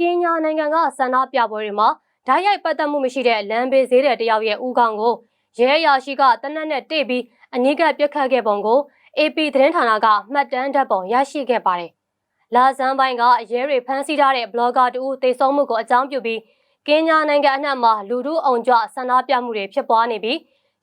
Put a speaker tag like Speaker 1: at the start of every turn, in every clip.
Speaker 1: ကင်ညာနိုင်ငံကဆန္ဒပြပွဲတွေမှာဓာတ်ရိုက်ပတ်သက်မှုမရှိတဲ့လမ်းဘေးဈေးတဲ့တယောက်ရဲ့ဦးခေါင်းကိုရဲအရာရှိကတနက်နဲ့တိတ်ပြီးအနီးကပ်ပြစ်ခတ်ခဲ့ပုံကို AP သတင်းဌာနကမှတ်တမ်းဓာတ်ပုံရရှိခဲ့ပါတယ်။လာဇန်ပိုင်းကရဲတွေဖမ်းဆီးထားတဲ့ဘလော့ဂါတူတေဆုံးမှုကိုအကြောင်းပြုပြီးကင်ညာနိုင်ငံအနှံ့မှာလူထုအုံကြွဆန္ဒပြမှုတွေဖြစ်ပွားနေပြီး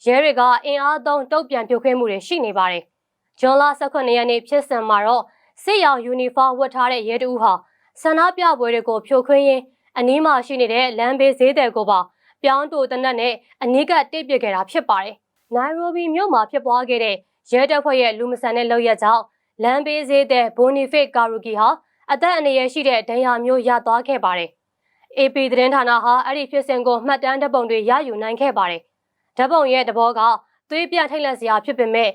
Speaker 1: ရဲတွေကအင်အားသုံးတုတ်ပြန်ဖြိုခွင်းမှုတွေရှိနေပါတယ်။ဂျွန်လာ18ရက်နေ့ဖြစ်စဉ်မှာတော့စစ်ရောင်ယူနီဖောင်းဝတ်ထားတဲ့ရဲတအူးဟာ ဆန္ဒပြပွဲတွေကိုဖြိုခွင်းရင်းအနီးမှာရှိနေတဲ့လမ်းဘေးဈေးတယ်ကိုပါပြောင်းတူတနက်နဲ့အနီးကတိတ်ပစ်ခဲ့တာဖြစ်ပါတယ်။နိုင်ရိုဘီမြို့မှာဖြစ်ပွားခဲ့တဲ့ရဲတပ်ဖွဲ့ရဲ့လူမဆန်တဲ့လုပ်ရက်ကြောင့်လမ်းဘေးဈေးတဲ့ဘိုနီဖစ်ကာရူကီဟာအသက်အန္တရာယ်ရှိတဲ့ဒဏ်ရာမျိုးရသွားခဲ့ပါတယ်။ AP သတင်းဌာနဟာအဲ့ဒီဖြစ်စဉ်ကိုမှတ်တမ်းဓာတ်ပုံတွေရယူနိုင်ခဲ့ပါတယ်။ဓာတ်ပုံရဲ့သဘောကသွေးပြထိတ်လန့်စရာဖြစ်ပေမဲ့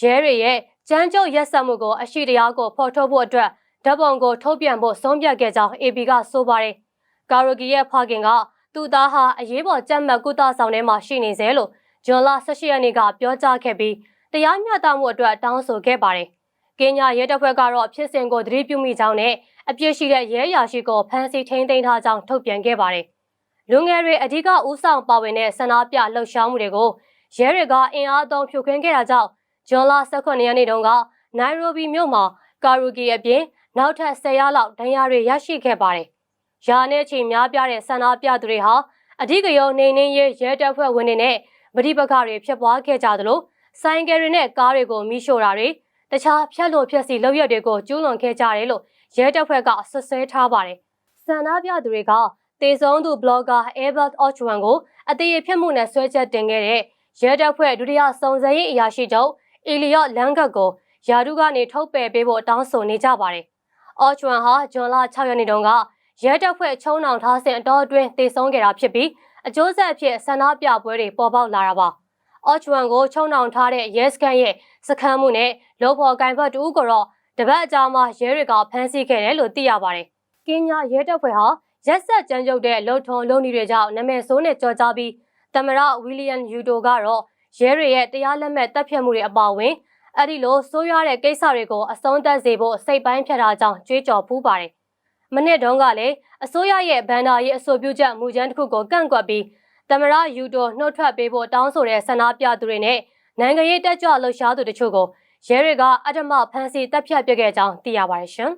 Speaker 1: ရဲတွေရဲ့ကြမ်းကြုတ်ရက်စက်မှုကိုအရှိတရားကိုဖော်ထုတ်ဖို့အတွက် ဓာတ်ပုံကိုထုတ်ပြန်ဖို့ဆုံးဖြတ်ခဲ့ကြောင်း AP ကဆိုပါတယ်။ကာရိုဂီရဲ့ဖခင်ကသူ့သားဟာအရေးပေါ်ကြက်မှတ်ကုသဆောင်ထဲမှာရှိနေစေလို့ဂျွန်လာ18ရက်နေ့ကပြောကြားခဲ့ပြီးတရားမျှတမှုအတွက်တောင်းဆိုခဲ့ပါတယ်။ကင်ညာရဲတပ်ဖွဲ့ကတော့ဖြစ်စဉ်ကိုသတိပြုမိကြောင်းနဲ့အပြစ်ရှိတဲ့ရဲရာရှိကိုဖမ်းဆီးထိန်းသိမ်းထားကြောင်းထုတ်ပြန်ခဲ့ပါတယ်။လူငယ်တွေအ धिक ဦးဆောင်ပါဝင်တဲ့ဆန္ဒပြလှုပ်ရှားမှုတွေကိုရဲတွေကအင်အားသုံးဖြိုခွင်းခဲ့တာကြောင့်ဂျွန်လာ18ရက်နေ့တုန်းကနိုင်ရိုဘီမြို့မှာကာရူဂီအပြင် နောက်ထပ်10ရက်လောက်ဒဏ်ရာတွေရရှိခဲ့ပါတယ်။ရာနဲ့ချီများပြားတဲ့ဆန္ဒပြသူတွေဟာအ धिक ရုံနေနေရဲရဲတပ်ဖွဲ့ဝင်တွေနဲ့ဗတိပခတွေဖြစ်ပွားခဲ့ကြသလိုဆိုင်ကယ်တွေနဲ့ကားတွေကိုမိရှို့တာတွေတခြားဖြတ်လို့ဖြတ်စီလုပ်ရက်တွေကိုကျူးလွန်ခဲ့ကြတယ်လို့ရဲတပ်ဖွဲ့ကဆွဆွဲထားပါတယ်။ဆန္ဒပြသူတွေကတေဆုံးသူဘလော့ဂါ Albert Ochwan ကိုအသေးအဖြစ်မှုနဲ့ဆွဲချက်တင်ခဲ့တဲ့ရဲတပ်ဖွဲ့ဒုတိယစုံစမ်းရေးအရာရှိချုပ်အီလီယော့လန်ဂတ်ကိုယာဒုကနေထုတ်ပယ်ပေးဖို့တောင်းဆိုနေကြပါတယ်။ အော်ချွမ်ဟာဂျွန်လ6ရက်နေ့တုန်းကရဲတပ်ဖွဲ့ချုံနှောင်ထားစဉ်အတော်အတွင်းတေဆုံးခဲ့တာဖြစ်ပြီးအကျိုးဆက်အဖြစ်ဆန္ဒပြပွဲတွေပေါ်ပေါက်လာတာပါ။အော်ချွမ်ကိုချုံနှောင်ထားတဲ့ရဲစခန်းရဲ့စခန်းမှုနဲ့လုံဖော်ကင်ဘတ်တူကိုတော့တပတ်အကြာမှာရဲတွေကဖမ်းဆီးခဲ့တယ်လို့သိရပါတယ်။ကင်ညာရဲတပ်ဖွဲ့ဟာရက်ဆက်ကြမ်းကြုတ်တဲ့လုံထုံလုံနေတွေကြောင့်နာမည်ဆိုးနဲ့ကြော်ကြားပြီးသမရဝီလီယံယူတိုကတော့ရဲတွေရဲ့တရားလက်မဲ့တပ်ဖြတ်မှုတွေအပါအဝင် အဲ့ဒီလိုဆိုးရွားတဲ့ကိစ္စတွေကိုအဆုံးသတ်စေဖို့စိတ်ပိုင်းဖြတ်ထားကြောင်းကြွေးကြော်ဖူးပါတယ်။မနစ်တုန်းကလည်းအစိုးရရဲ့ဘန်နာရေးအဆိုပြုချက်မူကြမ်းတစ်ခုကိုကန့်ကွက်ပြီးသမရယူတိုနှုတ်ထွက်ပေးဖို့တောင်းဆိုတဲ့ဆန္ဒပြသူတွေနဲ့နိုင်ငံရေးတက်ကြွလှုပ်ရှားသူတို့ချို့ကိုရဲတွေကအဓမ္မဖမ်းဆီးတပ်ဖြတ်ပစ်ခဲ့ကြောင်းသိရပါတယ်ရှင်။